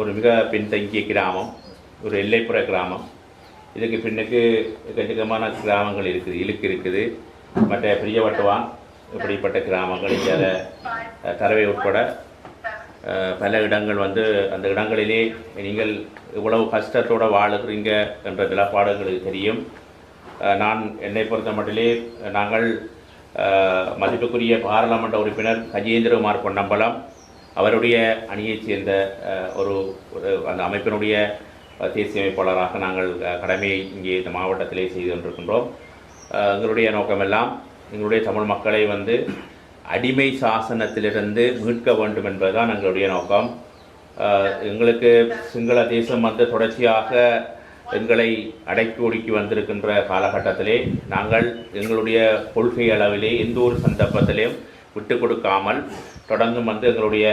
ஒரு மிக பின்தங்கிய கிராமம் ஒரு எல்லைப்புற கிராமம். இதுக்கு பின்னுக்கு எக்கச்சக்கமான கிராமங்கள் இருக்குது இழுக்கு இருக்குது. மற்ற பிரியவட்டுவான் இப்படிப்பட்ட கிராமங்கள் இங்கே தரவை உட்பட பல இடங்கள் வந்து அந்த இடங்களிலே நீங்கள் இவ்வளவு கஷ்டத்தோடு வாழுகிறீங்க என்ற நிலப்பாடுகளுக்கு தெரியும். நான் என்னை பொறுத்த மட்டிலே நாங்கள் மதிப்புக்குரிய பாராளுமன்ற உறுப்பினர் கஜேந்திரகுமார் பொன்னம்பலம் அவருடைய அணியைச் சேர்ந்த ஒரு ஒரு அந்த அமைப்பினுடைய தேசிய அமைப்பாளராக நாங்கள் கடமையை இங்கே இந்த மாவட்டத்திலே செய்து கொண்டிருக்கின்றோம். எங்களுடைய நோக்கமெல்லாம் எங்களுடைய தமிழ் மக்களை வந்து அடிமை சாசனத்திலிருந்து மீட்க வேண்டும் என்பதுதான் எங்களுடைய நோக்கம். எங்களுக்கு சிங்கள தேசம் வந்து தொடர்ச்சியாக எங்களை அடக்கி ஒடுக்கி வந்திருக்கின்ற காலகட்டத்திலே நாங்கள் எங்களுடைய கொள்கை அளவிலே எந்த ஒரு சந்தர்ப்பத்திலையும் விட்டு கொடுக்காமல் தொடர்ந்தும் வந்து எங்களுடைய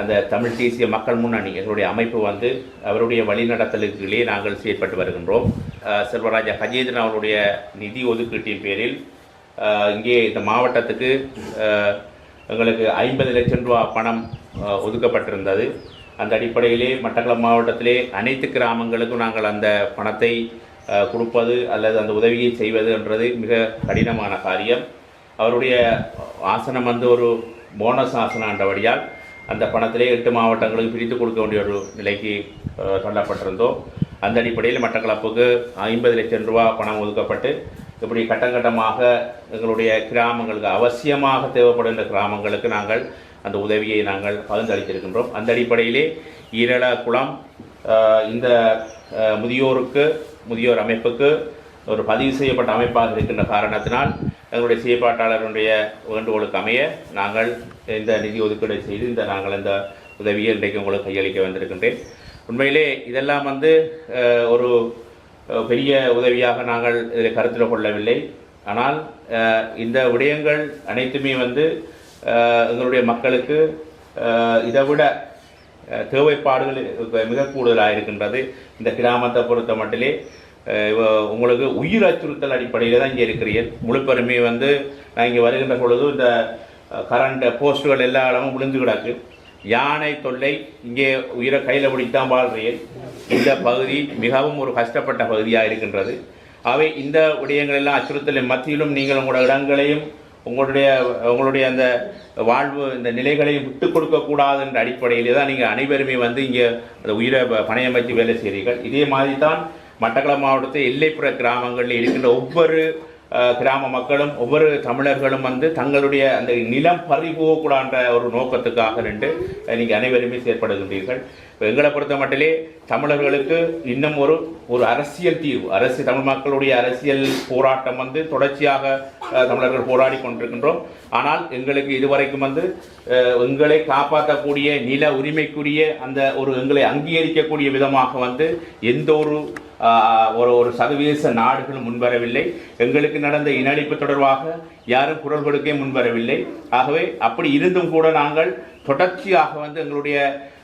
அந்த தமிழ் தேசிய மக்கள் முன்னணி எங்களுடைய அமைப்பு வந்து அவருடைய வழிநடத்தலுக்குள்ளே நாங்கள் செயற்பட்டு வருகின்றோம். செல்வராஜா கஜேந்திரன் அவருடைய நிதி ஒதுக்கீட்டின் பேரில் இங்கே இந்த மாவட்டத்துக்கு எங்களுக்கு ஐம்பது லட்சம் ரூபா பணம் ஒதுக்கப்பட்டிருந்தது. அந்த அடிப்படையிலே மட்டக்களப்பு மாவட்டத்திலே அனைத்து கிராமங்களுக்கும் நாங்கள் அந்த பணத்தை கொடுப்பது அல்லது அந்த உதவியை செய்வது என்றது மிக கடினமான காரியம். அவருடைய ஆசனம் வந்து ஒரு போனஸ் ஆசனாண்டபடியால் அந்த பணத்திலே எட்டு மாவட்டங்களுக்கு பிரித்து கொடுக்க வேண்டிய ஒரு நிலைக்கு அஹ், தள்ளப்பட்டிருந்தோம். அந்த அடிப்படையில் மட்டக்களப்புக்கு ஐம்பது லட்சம் ரூபா பணம் ஒதுக்கப்பட்டு இப்படி கட்டங்கட்டமாக எங்களுடைய கிராமங்களுக்கு அவசியமாக தேவைப்படுகின்ற கிராமங்களுக்கு நாங்கள் அந்த உதவியை நாங்கள் பகிர்ந்தளித்திருக்கின்றோம். அந்த அடிப்படையிலே ஈரள குளம் இந்த முதியோருக்கு முதியோர் அமைப்புக்கு ஒரு பதிவு செய்யப்பட்ட அமைப்பாக இருக்கின்ற காரணத்தினால் எங்களுடைய செயற்பாட்டாளருடைய வேண்டுகோளுக்கு அமைய நாங்கள் இந்த நிதி ஒதுக்கீடு செய்து இந்த நாங்கள் இந்த உதவியை இன்றைக்கு உங்களுக்கு கையளிக்க வந்திருக்கின்றேன். உண்மையிலே இதெல்லாம் வந்து ஒரு பெரிய உதவியாக நாங்கள் இதில் கருத்தில் கொள்ளவில்லை. ஆனால் இந்த விடயங்கள் அனைத்துமே வந்து எங்களுடைய மக்களுக்கு இதை விட தேவைப்பாடுகள் மிக கூடுதலாக இருக்கின்றது. இந்த கிராமத்தை பொறுத்த மட்டிலே உங்களுக்கு உயிர் அச்சுறுத்தல் அடிப்படையில் தான் இங்கே இருக்கிறீர்கள். முழுப்பெருமை வந்து நான் இங்கே வருகின்ற பொழுது இந்த கரண்ட் போஸ்ட்டுகள் எல்லா இடமும் விழுந்து கிடக்கு. யானை தொல்லை இங்கே உயிரை கையில் பிடித்தான் வாழ்றீர்கள் இந்த பகுதி மிகவும் ஒரு கஷ்டப்பட்ட பகுதியாக இருக்கின்றது. அவை இந்த விடயங்கள் எல்லாம் அச்சுறுத்தலின் மத்தியிலும் நீங்கள் உங்களோட இடங்களையும் உங்களுடைய உங்களுடைய அந்த வாழ்வு இந்த நிலைகளையும் விட்டு கொடுக்கக்கூடாது என்ற அடிப்படையிலே தான் நீங்கள் அனைவருமே வந்து இங்கே அந்த உயிரை பணையமைத்து வேலை செய்கிறீர்கள். இதே மாதிரி தான் மட்டக்களப்பு மாவட்டத்தில் எல்லைப்புற கிராமங்களில் இருக்கின்ற ஒவ்வொரு கிராம மக்களும் ஒவ்வொரு தமிழர்களும் வந்து தங்களுடைய அந்த நிலம் பறிபோகக்கூடாத ஒரு நோக்கத்துக்காக நின்று நீங்கள் அனைவருமே செயற்படுகின்றீர்கள். இப்போ எங்களை பொறுத்த மட்டிலே தமிழர்களுக்கு இன்னும் ஒரு ஒரு அரசியல் தீர்வு அரசு தமிழ் மக்களுடைய அரசியல் போராட்டம் வந்து தொடர்ச்சியாக தமிழர்கள் போராடி கொண்டிருக்கின்றோம். ஆனால் எங்களுக்கு இதுவரைக்கும் வந்து எங்களை காப்பாற்றக்கூடிய நில உரிமைக்குரிய அந்த ஒரு எங்களை அங்கீகரிக்கக்கூடிய விதமாக வந்து எந்த ஒரு ஒரு ஒரு சர்வதேச நாடுகளும் முன்வரவில்லை. எங்களுக்கு நடந்த இனழிப்பு தொடர்பாக யாரும் குரல் கொடுக்க முன்வரவில்லை. ஆகவே அப்படி இருந்தும் கூட நாங்கள் தொடர்ச்சியாக வந்து எங்களுடைய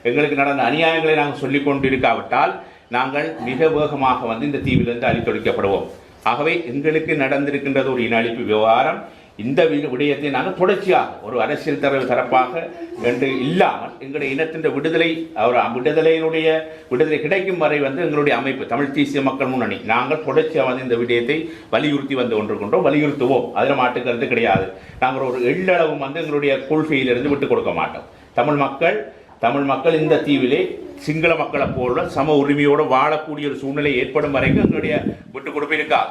எங்களுக்கு நடந்த அநியாயங்களை நாங்கள் சொல்லிக் கொண்டிருக்காவிட்டால் நாங்கள் மிக வேகமாக வந்து இந்த தீவிலிருந்து அழித்தொழிக்கப்படுவோம். ஆகவே எங்களுக்கு நடந்திருக்கின்றது ஒரு இனஅழிப்பு விவகாரம். இந்த வி- விடயத்தை நாங்கள் தொடர்ச்சியாக ஒரு அரசியல் தரவு தரப்பாக என்று இல்லாமல் எங்களுடைய இனத்தின் விடுதலை அவர் விடுதலையினுடைய விடுதலை கிடைக்கும் வரை வந்து எங்களுடைய அமைப்பு தமிழ் தேசிய மக்கள் முன்னணி நாங்கள் தொடர்ச்சியாக வந்து இந்த விடயத்தை வலியுறுத்தி வந்து கொண்டிருக்கின்றோம் வலியுறுத்துவோம். அதில் மாட்டுக்கிறது கிடையாது. நாங்கள் ஒரு எள்ளளவும் வந்து எங்களுடைய கொள்கையிலிருந்து விட்டு கொடுக்க மாட்டோம். தமிழ் மக்கள் தமிழ் மக்கள் இந்த தீவிலே சிங்கள மக்களை போல சம உரிமையோடு வாழக்கூடிய ஒரு சூழ்நிலை ஏற்படும் வரைக்கும் எங்களுடைய விட்டு கொடுப்பு இருக்காது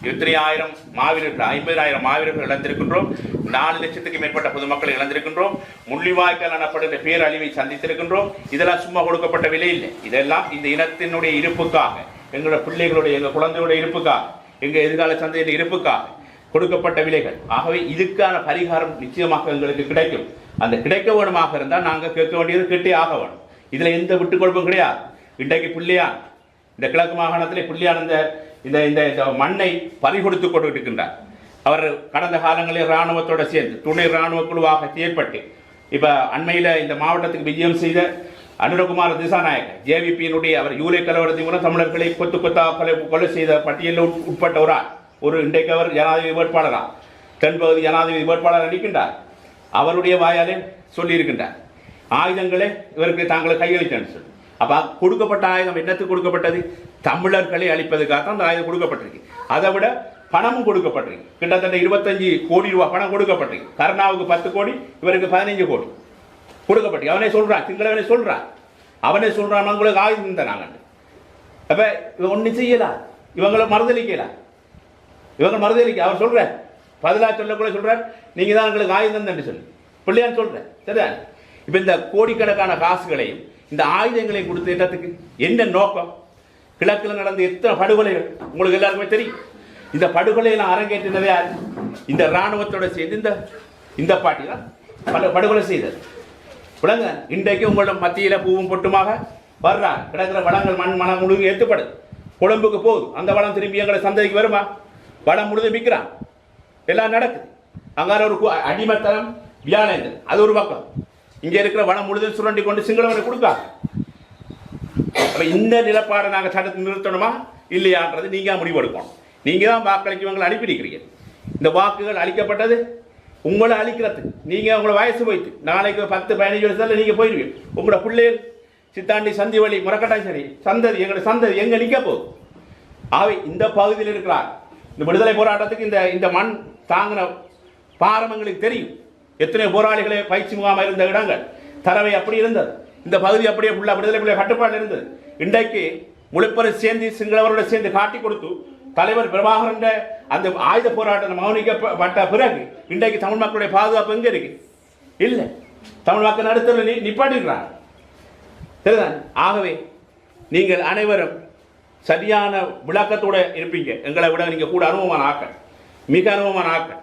எத்தனை ஆயிரம் மாவீரர்கள் ஐம்பதாயிரம் மாவீரர்கள் இழந்திருக்கின்றோம். நாலு லட்சத்துக்கு மேற்பட்ட பொதுமக்களை இழந்திருக்கின்றோம். முள்ளிவாய்க்கால் எனப்படுகிற பேரழிவை சந்தித்திருக்கின்றோம். இதெல்லாம் சும்மா கொடுக்கப்பட்ட விலை இல்லை. இதெல்லாம் இந்த இனத்தினுடைய இருப்புக்காக எங்களோட பிள்ளைகளுடைய எங்கள் குழந்தைகளுடைய இருப்புக்காக எங்கள் எதிர்கால சந்தையின் இருப்புக்காக கொடுக்கப்பட்ட விலைகள். ஆகவே இதுக்கான பரிகாரம் நிச்சயமாக எங்களுக்கு கிடைக்கும். அந்த கிடைக்க வேணுமாக இருந்தால் நாங்கள் கேட்க வேண்டியது கேட்டே ஆக வேணும். இதில் எந்த விட்டுக் கொடுப்பும் கிடையாது. இன்றைக்கு பிள்ளையான் இந்த கிழக்கு மாகாணத்திலே பிள்ளையான் இந்த இந்த இந்த மண்ணை பறிகொடுத்து கொண்டு இருக்கின்றார் அவர் கடந்த காலங்களில் இராணுவத்தோடு சேர்ந்து துணை இராணுவ குழுவாக செயற்பட்டு இப்போ அண்மையில் இந்த மாவட்டத்துக்கு விஜயம் செய்த அனுரகுமார் திசாநாயக் ஜேவிபியினுடைய அவர் யூலை கலவரத்தின் மூலம் தமிழர்களை கொத்து கொத்தா கொலை கொலை செய்த பட்டியலில் உட்- உட்பட்ட ஒரு ஆள். ஒரு இன்றைக்கு அவர் ஜனாதிபதி வேட்பாளரா தென்பகுதி ஜனாதிபதி வேட்பாளர் அளிக்கின்றார் அவருடைய வாயாலே சொல்லியிருக்கின்றார். ஆயுதங்களே இவருக்கு தாங்களை கையளித்தேன்னு சொல்லி அப்போ கொடுக்கப்பட்ட ஆயுதம் என்னத்துக்கு கொடுக்கப்பட்டது? தமிழர்களை அழிப்பதற்காக தான் அந்த ஆயுதம் கொடுக்கப்பட்டிருக்கு. அதை விட பணமும் கொடுக்கப்பட்டிருக்கு. கிட்டத்தட்ட இருபத்தஞ்சு கோடி ரூபாய் பணம் கொடுக்கப்பட்டிருக்கு. கருணாவுக்கு பத்து கோடி இவருக்கு பதினைஞ்சு கோடி கொடுக்கப்பட்டிருக்கு. அவனே சொல்கிறான் திங்களவனே சொல்கிறான் அவனே சொல்கிறான் உங்களுக்கு ஆயுதம் தராங்க அப்போ இவன் ஒன்றும் செய்யலாம் இவங்களை மறுதளிக்கலாம் இவங்க மறுதளிக்க அவர் சொல்ற பதிலா சொல்லக்கூட சொல்கிறார் நீங்கள் தான் எங்களுக்கு ஆயுதம் தண்டு சொல்லி. பிள்ளையான்னு சொல்கிறேன் சரிதான் இப்போ இந்த கோடிக்கணக்கான காசுகளையும் இந்த ஆயுதங்களையும் கொடுத்த இடத்துக்கு என்ன நோக்கம்? கிழக்கில் நடந்த எத்தனை படுகொலைகள்? உங்களுக்கு எல்லாருக்குமே தெரியும். இந்த படுகொலையெல்லாம் அரங்கேற்றினதே யார்? இந்த இராணுவத்தோட சேர்ந்து இந்த இந்த பாட்டி தான். பல படுகொலை செய்தது. விளங்க இன்றைக்கு உங்களோட மத்தியில் பூவும் பொட்டுமாக வர்றா? கிடக்கிற வளங்கள் மண் மனம் முழுக்க ஏற்றுப்படுது கொழும்புக்கு போகுது அந்த வளம் திரும்பி எங்களை சந்தைக்கு வருமா? வளம் முழுது விற்கிறான். எல்லாம் நடக்குது. அங்கார ஒரு கு- அடிமைத்தனம் அது ஒரு பக்கம். இங்கே இருக்கிற வளம் முழுதும் சுரண்டி கொண்டு சிங்களவனை கொடுக்கா? அப்போ இந்த நிலப்பாடை நாங்கள் சட்டத்தை நிறுத்தணுமா? இல்லையான்றது நீங்கள் முடிவெடுக்கணும் நீங்கள் தான் வாக்களிக்கு அனுப்பியிருக்கிறீங்க. இந்த வாக்குகள் அளிக்கப்பட்டது. உங்களை அழிக்கிறது நீங்கள் உங்களை வயசு போயிட்டு. நாளைக்கு பத்து பதினஞ்சு வருஷத்தில் நீங்கள் போயிடுவீங்க உங்களோட பிள்ளைகள் சித்தாண்டி சந்தி வழி முறக்கட்டாய் சரி சந்ததி எங்களோட சந்ததி எங்கே நிற்க போகுது? ஆகவே இந்த பகுதியில் இருக்கிறார். இந்த விடுதலை போராட்டத்துக்கு இந்த இந்த மண் தாங்கின பாரம்பங்களுக்கு தெரியும். எத்தனை போராளிகளே பயிற்சி முகாம் இருந்த இடங்கள். தரவை அப்படி இருந்தது. இந்த பகுதி அப்படியே ஃபுல்லாக விடுதலை புலிகள் கட்டுப்பாடு இருந்தது. இன்றைக்கு முழுப்பரை சேர்ந்து சிங்களவரோட சேர்ந்து காட்டி கொடுத்து தலைவர் பிரபாகரன் அந்த ஆயுத போராட்டம் மௌனிக்கப்பட்ட பிறகு இன்றைக்கு தமிழ் மக்களுடைய பாதுகாப்பு எங்க இருக்கு? இல்லை. தமிழ் மக்கள் நடுத்தரில் நி நிப்பாட்டிடுறாங்க சரிதான் ஆகவே நீங்கள் அனைவரும் சரியான விளக்கத்தோட இருப்பீங்க. எங்களை விட நீங்கள் கூட அனுபவமான ஆக்கள் மிக அனுபவமான ஆக்கள்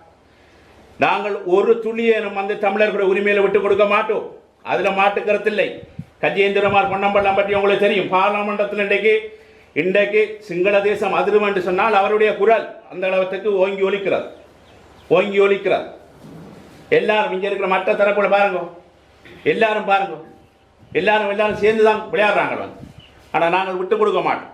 நாங்கள் ஒரு துளியேனும் வந்து தமிழர்களுடைய உரிமையில விட்டு கொடுக்க மாட்டோம். அதில் மாட்டு கருத்தில்லை கஜேந்திரமார் பொன்னம்பலம் பற்றி உங்களுக்கு தெரியும். பாராளுமன்றத்தில் இன்றைக்கு இன்றைக்கு சிங்கள தேசம் அதிரும் என்று சொன்னால் அவருடைய குரல் அந்த அளவுக்கு ஓங்கி ஒலிக்கிறார் ஓங்கி ஒலிக்கிறார் எல்லாரும் இங்கே இருக்கிற மற்ற தரப்புல பாருங்க. எல்லாரும் பாருங்க. எல்லாரும் எல்லாரும் சேர்ந்து தான் விளையாடுறாங்க ஆனால் நாங்கள் விட்டு கொடுக்க மாட்டோம்.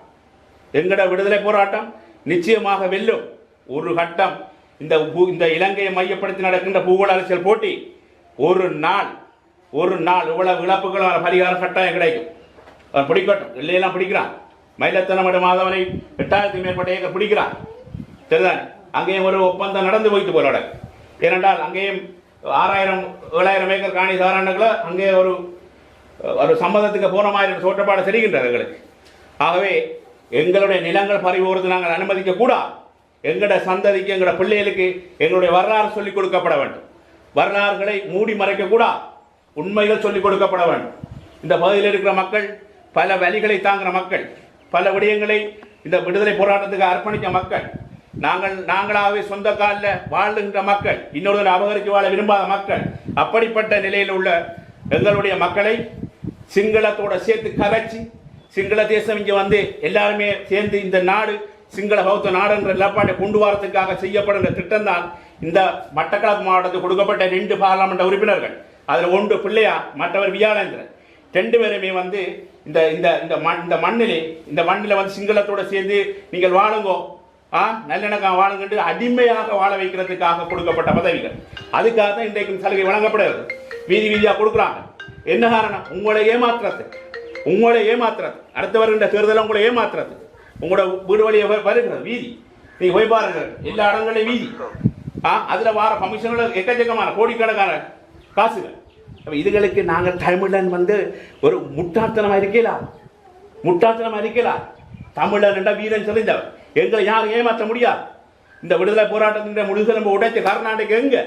எங்கட விடுதலை போராட்டம் நிச்சயமாக வெல்லும். ஒரு கட்டம் இந்த பூ- இந்த இலங்கையை மையப்படுத்தி நடக்கின்ற பூகோள அரசியல் போட்டி ஒரு நாள் ஒரு நாள் இவ்வளவு இழப்புகளும் பரிகாரம் கட்டாயம் கிடைக்கும். அவன் பிடிக்கட்டும். இல்லையெல்லாம் பிடிக்கிறான். மயிலத்தனமடு மாதவனை எட்டாயிரத்துக்கு மேற்பட்ட ஏக்கர் பிடிக்கிறான். சரிதான் அங்கேயும் ஒரு ஒப்பந்தம் நடந்து போயிட்டு போலோட ஏனென்றால் அங்கேயும் ஆறாயிரம் ஏழாயிரம் ஏக்கர் காணி சாராண்டுகளை அங்கே ஒரு ஒரு சம்மதத்துக்கு போன மாதிரி தோற்றப்பாடு தெரிகின்றது எங்களுக்கு. ஆகவே எங்களுடைய நிலங்கள் பறிபோகிறது நாங்கள் அனுமதிக்க கூடாது. எங்களோட சந்ததிக்கு எங்களோட பிள்ளைகளுக்கு எங்களுடைய வரலாறு சொல்லிக் கொடுக்கப்பட வேண்டும். வரலாறுகளை மூடி மறைக்கக்கூடாது உண்மைகள் சொல்லிக் கொடுக்கப்பட வேண்டும் இந்த பகுதியில் இருக்கிற மக்கள் பல வழிகளை தாங்குற மக்கள் பல விடயங்களை இந்த விடுதலை போராட்டத்துக்கு அர்ப்பணித்த மக்கள் நாங்கள் நாங்களாகவே சொந்த காலில் வாழ்கின்ற மக்கள் இன்னொரு அபகரித்து வாழ விரும்பாத மக்கள் அப்படிப்பட்ட நிலையில் உள்ள எங்களுடைய மக்களை சிங்களத்தோட சேர்த்து கரைச்சி சிங்கள தேசம் இங்கே வந்து எல்லாருமே சேர்ந்து இந்த நாடு சிங்கள பௌத்த நாடுன்ற நிலப்பாட்டை கொண்டு வரத்துக்காக செய்யப்படுகிற திட்டம் தான் இந்த மட்டக்களப்பு மாவட்டத்துக்கு கொடுக்கப்பட்ட ரெண்டு பாராளுமன்ற உறுப்பினர்கள். அதில் ஒன்று பிள்ளையா மற்றவர் வியாழேந்திரன். ரெண்டு பேருமே வந்து இந்த இந்த இந்த மண் இந்த மண்ணிலே இந்த மண்ணில் வந்து சிங்களத்தோடு சேர்ந்து நீங்கள் வாழுங்கோ. ஆ நல்லிணக்கம் வாழுங்கன்று அடிமையாக வாழ வைக்கிறதுக்காக கொடுக்கப்பட்ட பதவிகள். அதுக்காக தான் இன்றைக்கு சலுகை வழங்கப்படுகிறது. வீதி வீதியாக கொடுக்குறாங்க. என்ன காரணம்? உங்களை ஏமாத்துறது. உங்களை ஏமாத்துறது. அடுத்து வருகின்ற தேர்தலை உங்களை ஏமாத்துறது. உங்களோட வீடு வழியை வருகிறது வீதி. நீ போய் பாருங்க. எல்லா இடங்களையும் வீதி. ஆ அதில் வார கமிஷன்கள் எக்கச்சக்கமான கோடிக்கணக்கான காசுகள். அப்ப இதுகளுக்கு நாங்கள் தமிழன் வந்து ஒரு முட்டாள்தனமா இருக்கலாம் முட்டாள்தனமா இருக்கலாம் தமிழன் என்ற வீரன் சொல்லிந்தவர் எங்களை யாரும் ஏமாற்ற முடியாது? இந்த விடுதலை போராட்டத்தின் முடிவுகளை நம்ம உடைத்து கர்நாடகம் எங்கே?